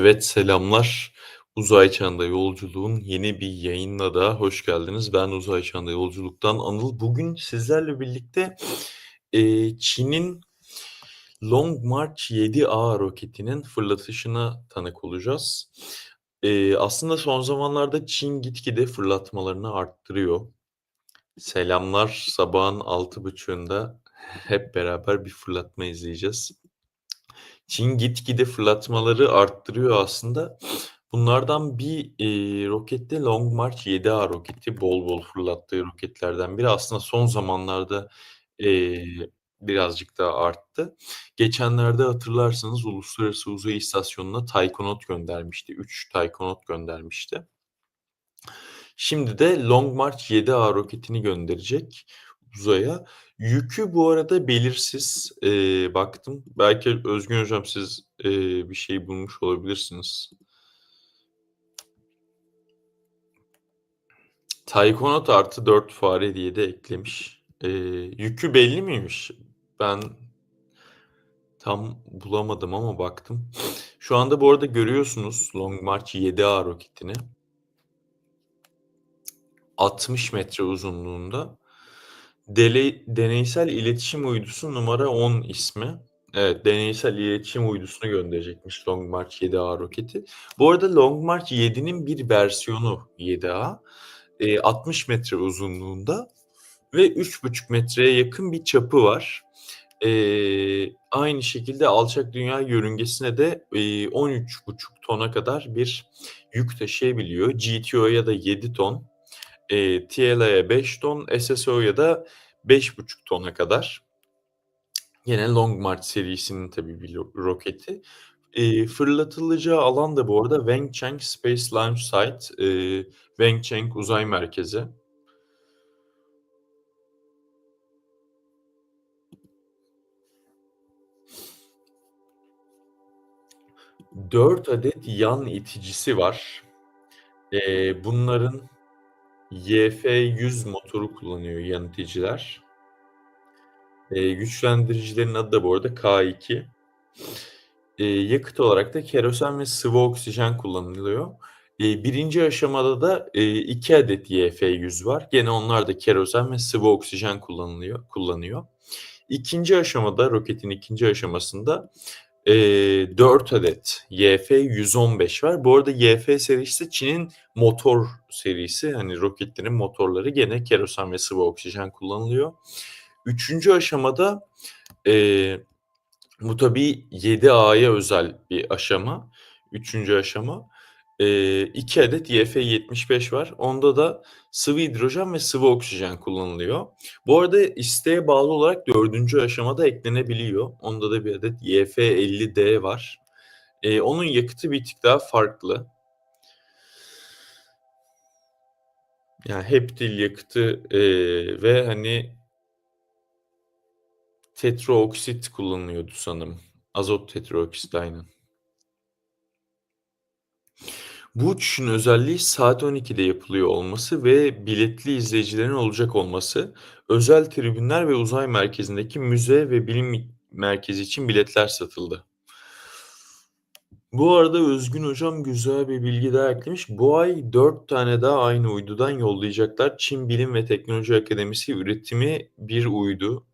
Evet, selamlar. Uzay Çağında Yolculuğun yeni bir yayınına daha hoş geldiniz. Ben Uzay Çağında Yolculuk'tan Anıl. Bugün sizlerle birlikte, eee, Çin'in Long March 7A roketinin fırlatışına tanık olacağız. Eee, aslında son zamanlarda Çin gitgide fırlatmalarını arttırıyor. Selamlar, sabahın 6.30'unda hep beraber bir fırlatma izleyeceğiz. Çin gitgide fırlatmaları arttırıyor aslında. Bunlardan bir, eee, roket de Long March 7A roketi. Bol bol fırlattığı roketlerden biri. Aslında son zamanlarda, eee, birazcık daha arttı. Geçenlerde hatırlarsanız Uluslararası Uzay İstasyonu'na Taikonaut göndermişti. 3 Taikonaut göndermişti. Şimdi de Long March 7A roketini gönderecek uzaya. Yükü bu arada belirsiz. Eee, baktım. Belki Özgün Hocam siz, eee, bir şey bulmuş olabilirsiniz. Taikonaut +4 fare diye de eklemiş. Eee, yükü belli miymiş? Ben tam bulamadım ama baktım. Şu anda bu arada görüyorsunuz Long March 7A roketini. 60 metre uzunluğunda. Deley deneysel iletişim uydusu numara 10 ismi. Evet, deneysel iletişim uydusunu gönderecekmiş Long March 7A roketi. Bu arada Long March 7'nin bir versiyonu 7A. Eee, 60 metre uzunluğunda ve 3,5 metreye yakın bir çapı var. Eee, aynı şekilde alçak dünya yörüngesine de, eee, 13,5 tona kadar bir yük taşıyabiliyor. GTO'ya da 7 ton, eee, TLA'ya 5 ton, SSO'ya da 5,5 tona kadar. Gene Long March serisinin tabii bir roketi. Eee, fırlatılacağı alan da bu arada Wenchang Space Launch Site, eee, Wenchang Uzay Merkezi. 4 adet yan iticisi var. Eee, bunların YF-100 motoru kullanıyor yan iticiler. Eee, güçlendiricilerin adı da bu arada K2. Eee, yakıt olarak da kerosen ve sıvı oksijen kullanılıyor. Eee, 1. aşamada da, eee, 2 adet YF-100 var. Gene onlar da kerosen ve sıvı oksijen kullanılıyor kullanıyor. 2. aşamada, roketin 2. aşamasında, eee, 4 adet YF-115 var. Bu arada YF serisi Çin'in motor serisi. Hani roketlerin motorları gene kerosen ve sıvı oksijen kullanılıyor. 3. aşamada, eee, bu tabii 7A'ya özel bir aşama. 3. aşama. Eee, 2 adet YF-75 var. Onda da sıvı hidrojen ve sıvı oksijen kullanılıyor. Bu arada isteğe bağlı olarak 4. aşamada eklenebiliyor. Onda da bir adet YF-50D var. Eee, onun yakıtı bir tık daha farklı. Yani heptil yakıtı, eee, ve hani tetrooksit kullanılıyordu sanırım. Azot tetrooksit, aynen. Bu uçuşun özelliği saat 12'de yapılıyor olması ve biletli izleyicilerin olacak olması. Özel tribünler ve uzay merkezindeki müze ve bilim merkezi için biletler satıldı. Bu arada Özgün Hocam güzel bir bilgi daha eklemiş. Bu ay 4 tane daha aynı uydudan yollayacaklar. Çin Bilim ve Teknoloji Akademisi üretimi bir uydu.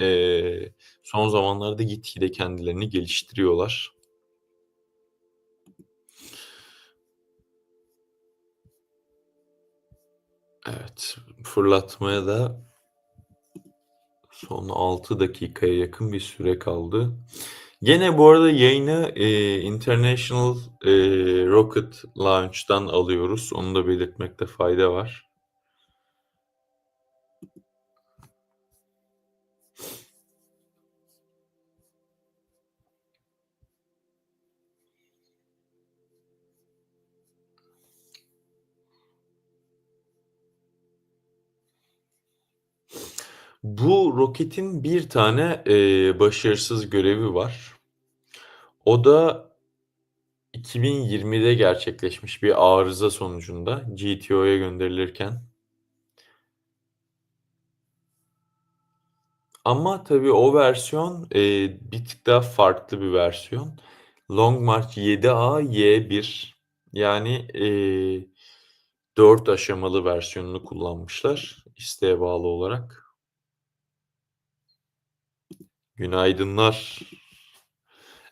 Eee, son zamanlarda gitgide kendilerini geliştiriyorlar. Evet, fırlatmaya da son 6 dakikaya yakın bir süre kaldı. Gene bu arada yayını, eee, International, eee, Rocket Launch'tan alıyoruz. Onu da belirtmekte fayda var. Bu roketin bir tane, eee, başarısız görevi var. O da 2020'de gerçekleşmiş bir arıza sonucunda GTO'ya gönderilirken. Ama tabii o versiyon, eee, bir tık daha farklı bir versiyon. Long March 7A Y1 yani, eee, 4 aşamalı versiyonunu kullanmışlar isteğe bağlı olarak. Günaydınlar.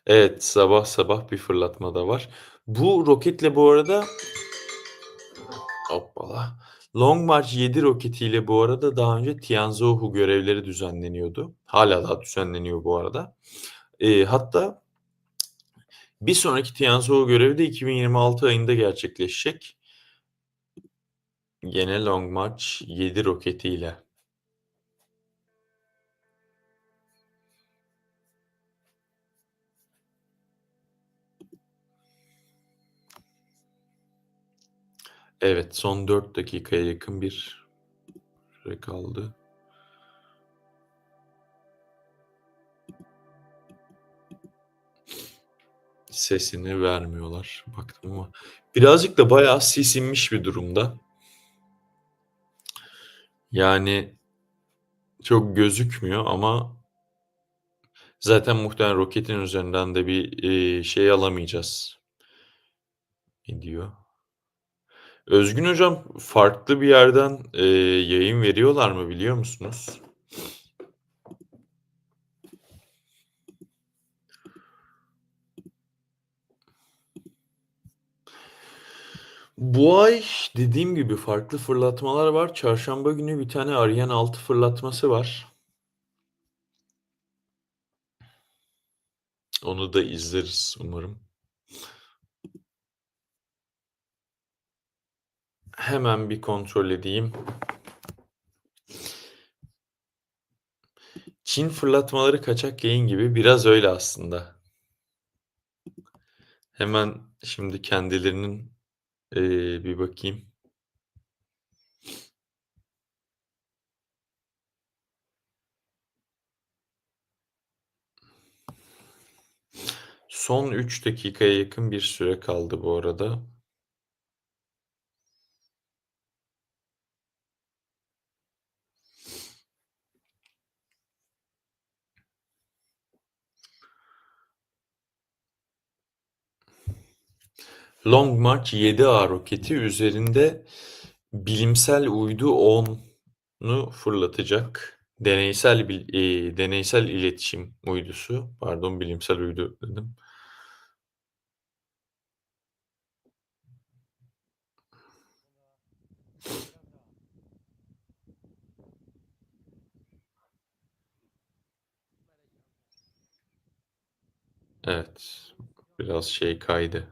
Evet, sabah sabah bir fırlatma da var. Bu roketle bu arada Hoppala. Long March 7 roketiyle bu arada daha önce Tianzhou görevleri düzenleniyordu. Hâlâ daha düzenleniyor bu arada. Eee, hatta bir sonraki Tianzhou görevi de 2026 ayında gerçekleşecek. Gene Long March 7 roketiyle. Evet, son 4 dakikaya yakın bir süre kaldı. Sesini vermiyorlar baktım ama birazcık da bayağı sis inmiş bir durumda. Yani çok gözükmüyor ama zaten muhtemelen roketin üzerinden de bir, eee, şey alamayacağız. Ne diyor? Özgün hocam, farklı bir yerden, eee, yayın veriyorlar mı biliyor musunuz? Bu ay dediğim gibi farklı fırlatmalar var. Çarşamba günü bir tane Ariane 6 fırlatması var. Onu da izleriz umarım. Hemen bir kontrol edeyim. Çin fırlatmaları kaçak yayın gibi biraz öyle aslında. Hemen şimdi kendilerinin, eee, bir bakayım. Son 3 dakikaya yakın bir süre kaldı bu arada. Long March 7A roketi üzerinde bilimsel uydu 10'u fırlatacak. Deneysel eee, deneysel iletişim uydusu. Pardon, bilimsel uydu dedim. Evet, biraz şey kaydı.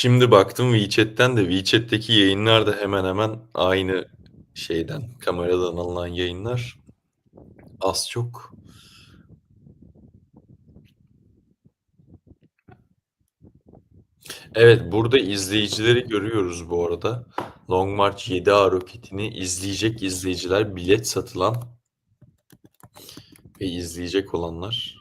Şimdi baktım WeChat'ten de WeChat'teki yayınlar da hemen hemen aynı şeyden, kameradan alınan yayınlar. Az çok Evet, burada izleyicileri görüyoruz bu arada. Long March 7A roketini izleyecek izleyiciler, bilet satılan ve izleyecek olanlar.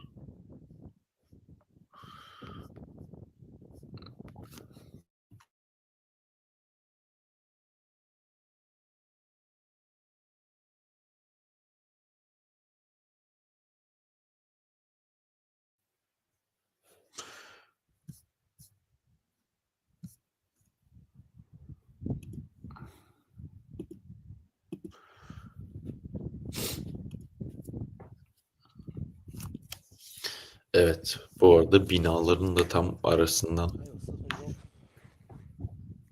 Evet, bu arada binaların da tam arasından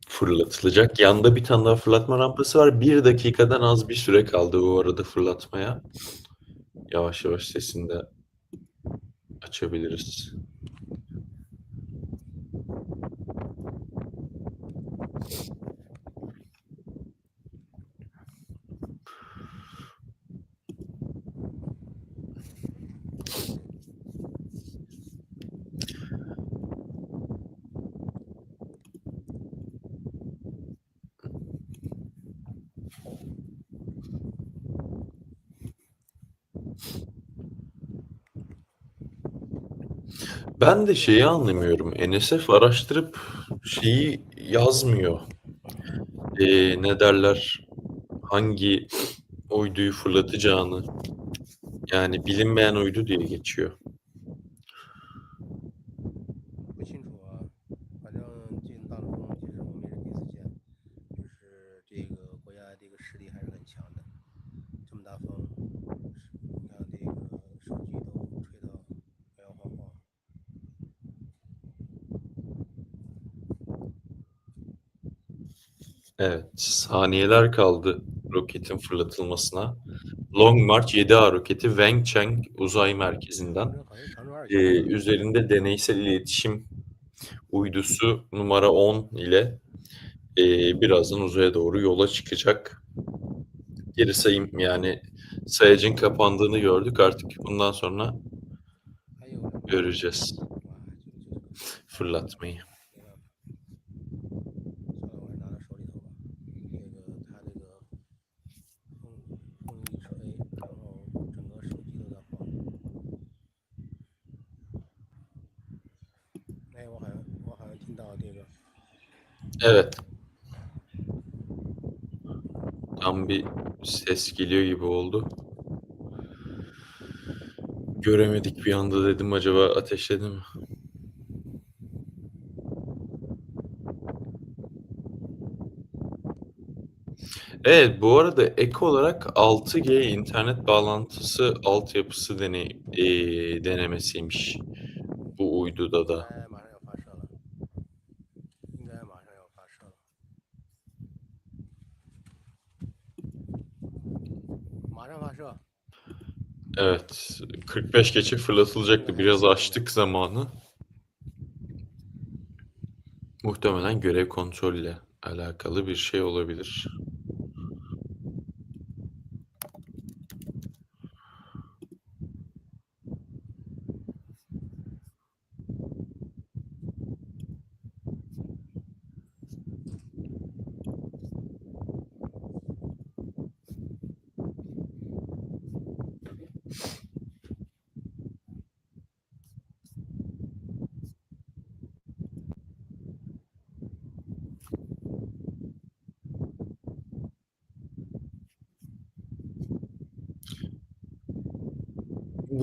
fırlatılacak. Yanda bir tane daha fırlatma rampası var. 1 dakikadan az bir süre kaldı bu arada fırlatmaya. Yavaş yavaş sesini de açabiliriz. Ben de şeyi anlamıyorum. NSF araştırıp şeyi yazmıyor. Eee, ne derler? Hangi uyduyu fırlatacağını. Yani bilinmeyen uydu diye geçiyor. Evet, saniyeler kaldı roketin fırlatılmasına. Long March 7A roketi Wencheng Uzay Merkezi'nden e, üzerinde deneysel iletişim uydusu numara 10 ile e, birazdan uzaya doğru yola çıkacak. Geri sayım yani sayacın kapandığını gördük artık bundan sonra göreceğiz fırlatmayı. Evet. Tam bir ses geliyor gibi oldu. Göremedik bir anda dedim acaba ateşledi mi? Evet, bu arada ek olarak 6G internet bağlantısı altyapısı deney eee, denemesiymiş bu uyduda da. Evet, 45 geçe fırlatılacaktı. Biraz açtık zamanı. Muhtemelen görev kontrolle alakalı bir şey olabilir.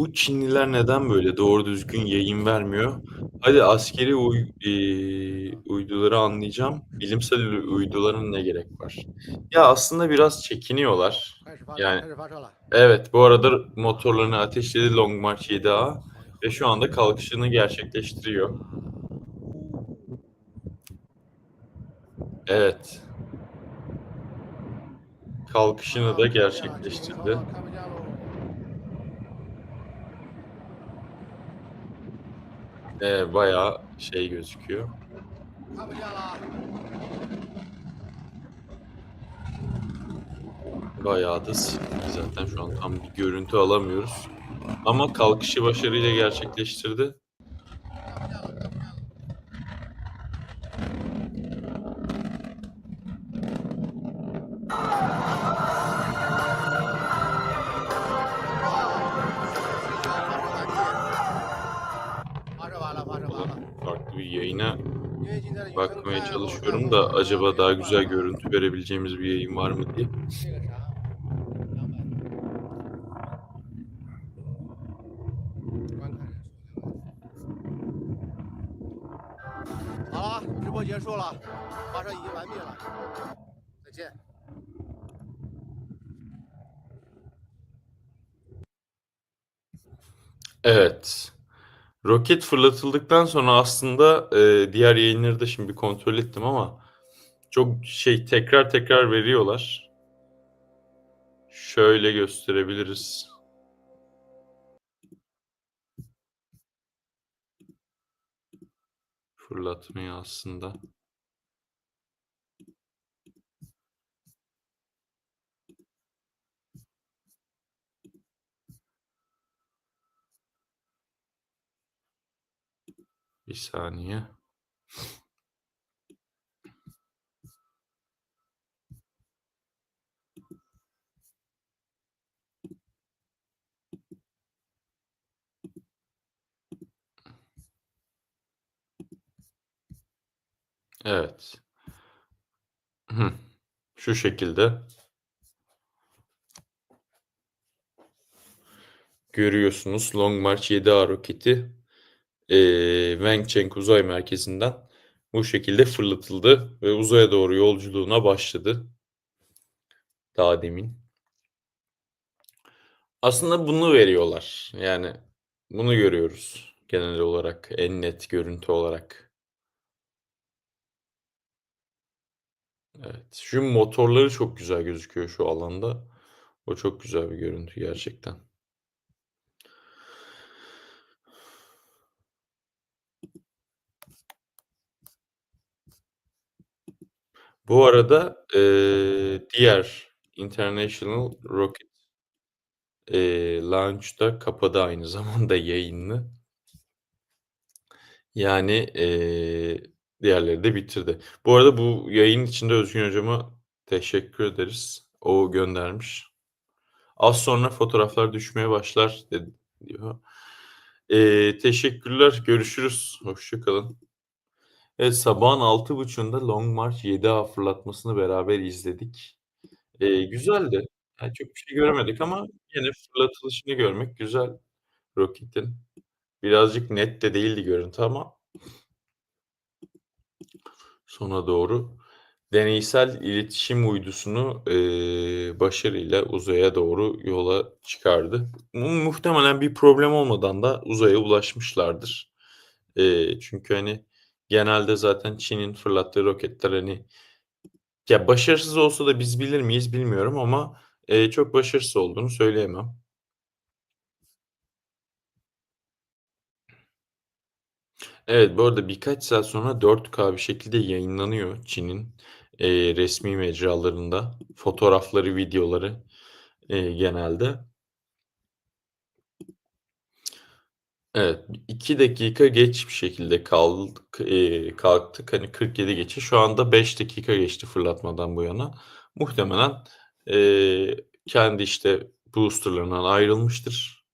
bu Çinliler neden böyle doğru düzgün yayın vermiyor? Hadi askeri uy, e, uyduları anlayacağım. Bilimsel uyduların ne gerek var? Ya aslında biraz çekiniyorlar. Yani evet bu arada motorlarını ateşledi Long March 7A ve şu anda kalkışını gerçekleştiriyor. Evet. Kalkışını da gerçekleştirdi. Ee, bayağı şey gözüküyor. Bayağı da silindi zaten şu an tam bir görüntü alamıyoruz. Ama kalkışı başarıyla gerçekleştirdi. yayına bakmaya çalışıyorum da acaba daha güzel görüntü verebileceğimiz bir yayın var mı diye. Evet. Roket fırlatıldıktan sonra aslında e, diğer yayınları da şimdi kontrol ettim ama çok şey tekrar tekrar veriyorlar. Şöyle gösterebiliriz. Fırlatmayı aslında. Bir saniye. Evet. Şu şekilde. Görüyorsunuz Long March 7A roketi eee, Wencheng Uzay Merkezi'nden bu şekilde fırlatıldı ve uzaya doğru yolculuğuna başladı. Daha demin. Aslında bunu veriyorlar. Yani bunu görüyoruz genel olarak, en net görüntü olarak. Evet. Şu motorları çok güzel gözüküyor şu alanda. O çok güzel bir görüntü gerçekten. Bu arada, eee, diğer International Rocket, eee, Launch da kapadı aynı zamanda yayınını. Yani, eee, diğerleri de bitirdi. Bu arada bu yayın için de Özgün hocama teşekkür ederiz. O göndermiş. "Az sonra fotoğraflar düşmeye başlar." dedi diyor. Eee, teşekkürler, görüşürüz, hoşça kalın. Evet, sabahın 06.30'unda Long March 7A fırlatmasını beraber izledik. Eee, güzeldi. Yani çok bir şey göremedik ama yine fırlatılışını görmek güzel roketin. Birazcık net de değildi görüntü ama sona doğru deneysel iletişim uydusunu, eee, başarıyla uzaya doğru yola çıkardı. Mu muhtemelen bir problem olmadan da uzaya ulaşmışlardır. Eee, çünkü, hani, genelde zaten Çin'in fırlattığı roketler, hani, ya, başarısız olsa da biz bilir miyiz bilmiyorum ama, eee, çok başarısız olduğunu söyleyemem. Evet, bu arada birkaç saat sonra 4K bir şekilde yayınlanıyor Çin'in, eee, resmî mecralarında. Fotoğrafları, videoları, eee, genelde. Evet, 2 dakika geç bir şekilde kaldık eee, kalktık. Hani, 47 geçe. Şu anda 5 dakika geçti fırlatmadan bu yana. Muhtemelen, eee, kendi, işte, booster'larından ayrılmıştır.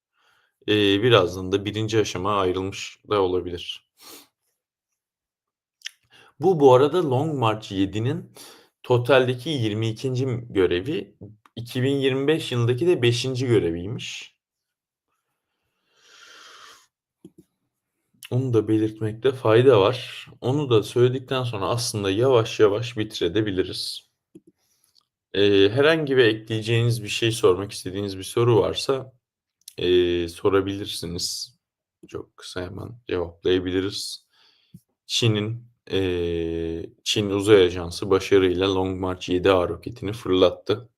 Eee, birazdan da 1'inci aşamaya ayrılmış da olabilir. Bu, bu arada Long March 7'nin totaldeki 22'nci m görevi. 2025 yılındaki de 5'inci göreviymiş. Onu da belirtmekte fayda var. Onu da söyledikten sonra aslında yavaş yavaş bitirebiliriz. Eee, herhangi bir ekleyeceğiniz bir şey, sormak istediğiniz bir soru varsa, eee, sorabilirsiniz. Çok kısa hemen cevaplayabiliriz. Çin'in, eee, Çin Uzay Ajansı başarıyla Long March 7A roketini fırlattı.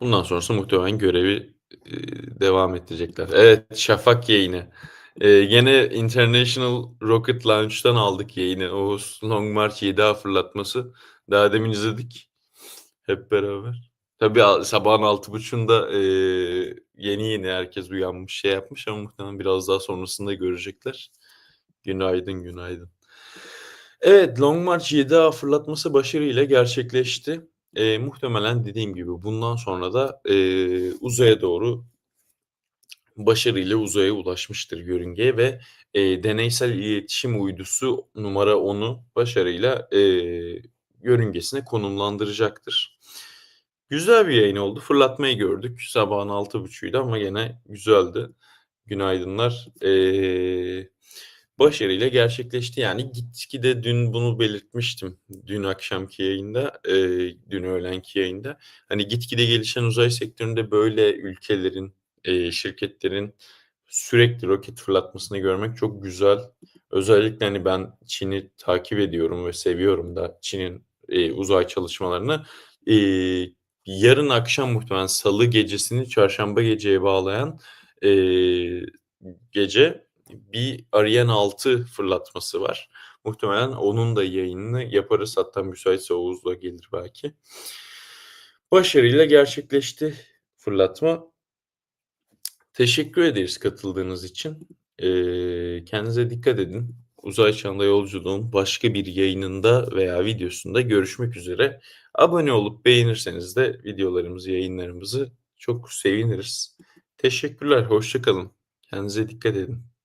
Bundan sonrası muhtemelen görevi, eee, devam ettirecekler. Evet, şafak yayını. Eee, gene International Rocket Launch'tan aldık yayını. O Long March 7A fırlatması. Daha demin izledik hep beraber. Tabii, sabahın 06.30'unda, eee, yeni yeni herkes uyanmış, şey yapmış ama muhtemelen biraz daha sonrasında görecekler. Günaydın, günaydın. Evet, Long March 7A fırlatması başarıyla gerçekleşti. Eee, muhtemelen dediğim gibi bundan sonra da, eee, uzaya doğru başarıyla uzaya ulaşmıştır yörüngeye ve, eee, deneysel iletişim uydusu numara 10'u başarıyla, eee, yörüngesine konumlandıracaktır. Güzel bir yayın oldu. Fırlatmayı gördük. Sabahın 06.30'uydu ama gene güzeldi. Günaydınlar. Eee, başarıyla gerçekleşti. Yani gitgide dün bunu belirtmiştim. Dün akşamki yayında, eee, dün öğlenki yayında. Hani, gitgide gelişen uzay sektöründe böyle ülkelerin, eee, şirketlerin sürekli roket fırlatmasını görmek çok güzel. Özellikle, hani, ben Çin'i takip ediyorum ve seviyorum da Çin'in, eee, uzay çalışmalarını. Eee, yarın akşam muhtemelen salı gecesini çarşamba geceye bağlayan, eee, gece bir Ariane 6 fırlatması var. Muhtemelen onun da yayınını yaparız. Hatta müsaitse Oğuz gelir belki. Başarıyla gerçekleşti fırlatma. Teşekkür ederiz katıldığınız için. Eee, kendinize dikkat edin. Uzay çağında yolculuğun başka bir yayınında veya videosunda görüşmek üzere. Abone olup beğenirseniz de videolarımızı, yayınlarımızı çok seviniriz. Teşekkürler, hoşça kalın. Kendinize dikkat edin.